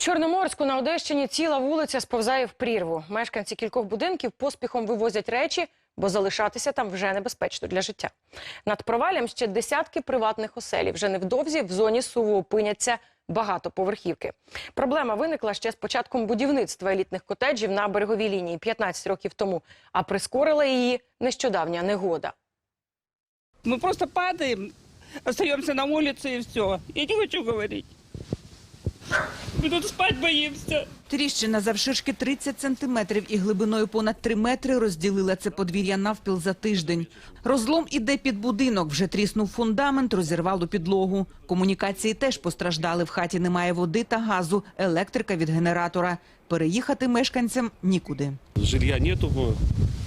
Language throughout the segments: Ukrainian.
Чорноморську на Одещині ціла вулиця сповзає в прірву. Мешканці кількох будинків поспіхом вивозять речі, бо залишатися там вже небезпечно для життя. Над провалям ще десятки приватних оселів. Вже невдовзі в зоні суву опиняться багатоповерхівки. Проблема виникла ще з початком будівництва елітних котеджів на береговій лінії 15 років тому, а прискорила її нещодавня негода. Мы просто падаем, остаемся на улице и все. Я не хочу говорить. Мы тут спать боимся. Тріщина завширшки 30 сантиметрів і глибиною понад 3 метри розділила це подвір'я навпіл за тиждень. Розлом іде під будинок, вже тріснув фундамент, розірвало підлогу. Комунікації теж постраждали. В хаті немає води та газу, електрика від генератора. Переїхати мешканцям нікуди. Жилья нету,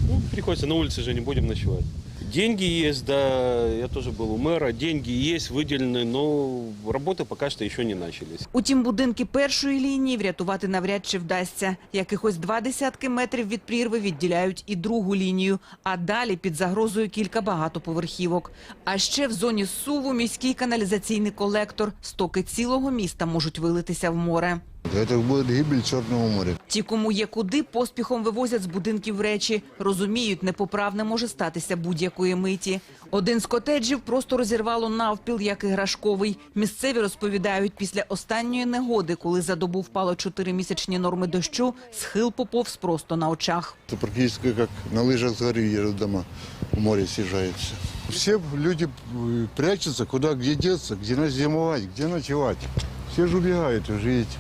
ну, приходится на улице же не будем ночевать. Деньги есть, да, я тоже был у мэра, деньги есть выделены, но работы пока что еще не начались. Утім, будинки першої лінії врятувати навряд чи вдасться. Якихось два десятки метрів від прірви відділяють і другу лінію, а далі під загрозою кілька багатоповерхівок. А ще в зоні суву міський каналізаційний колектор. Стоки цілого міста можуть вилитися в море. Это будет гибель Черного моря. Ті, кому є куди, поспіхом вивозять з будинків речі. Розуміють, непоправне може статися будь-якої миті. Один з котеджів просто розірвало навпіл, як іграшковий. Місцеві розповідають, після останньої негоди, коли за добу впало чотиримісячні норми дощу, схил поповз просто на очах. Это практически как на лыжах с горы едут дома, в море съезжаются. Все люди э, прячутся, куда, где деться, где на- зимовать, где ночевать. Все же убегают уже, видите.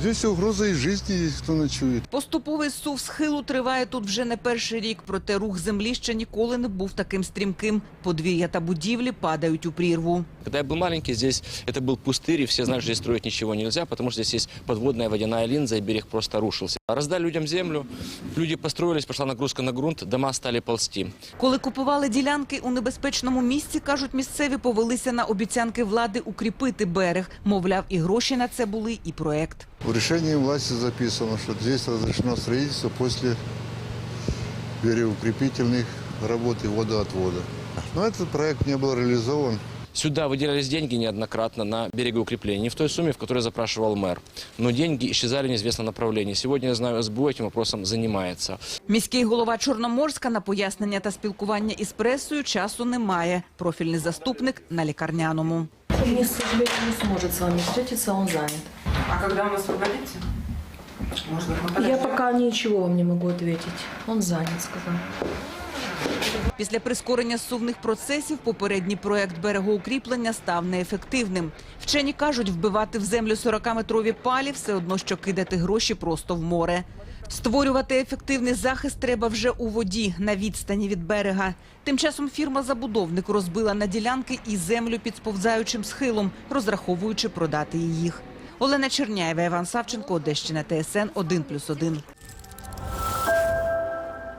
Здесь угроза и жизни есть, кто ночует. Поступовий сув схилу триває тут вже не перший рік, проте рух землі ще ніколи не був таким стрімким. Подвір'я та будівлі падають у прірву. Когда я был маленький, здесь это был пустырь, и все знали, что здесь строить ничего нельзя, потому что здесь есть подводная водяная линза, и берег просто рушился. Раздали людям землю, люди построились, пошла нагрузка на грунт, дома стали ползти. Коли купували ділянки у небезпечному місці, кажуть місцеві, повелися на обіцянки влади укріпити берег. Мовляв, і гроші на це були, і проект. В решении власти записано, что здесь разрешено строительство после берегоукрепительных работ и водоотвода. Но этот проект не был реализован. Сюда выделялись деньги неоднократно на берегоукрепление, не в той сумме, в которой запрашивал мэр. Но деньги исчезали в неизвестном направлении. Сегодня, я знаю, СБУ этим вопросом занимается. Міський голова Чорноморська на пояснення та спілкування із пресою часу немає. Профільний заступник на лікарняному. Он, к сожалению, не сможет с вами встретиться, он занят. А когда он освободится? Может быть, мы Я пока ничего вам не могу ответить. Он занят, сказал. Після прискорення сувних процесів попередній проект берегоукріплення став неефективним. Вчені кажуть, вбивати в землю 40-метрові палі все одно, що кидати гроші просто в море. Створювати ефективний захист треба вже у воді на відстані від берега. Тим часом фірма-забудовник розбила на ділянки і землю під сповзаючим схилом, розраховуючи продати їх. Олена Черняєва, Іван Савченко, Одещина, ТСН 1+,1.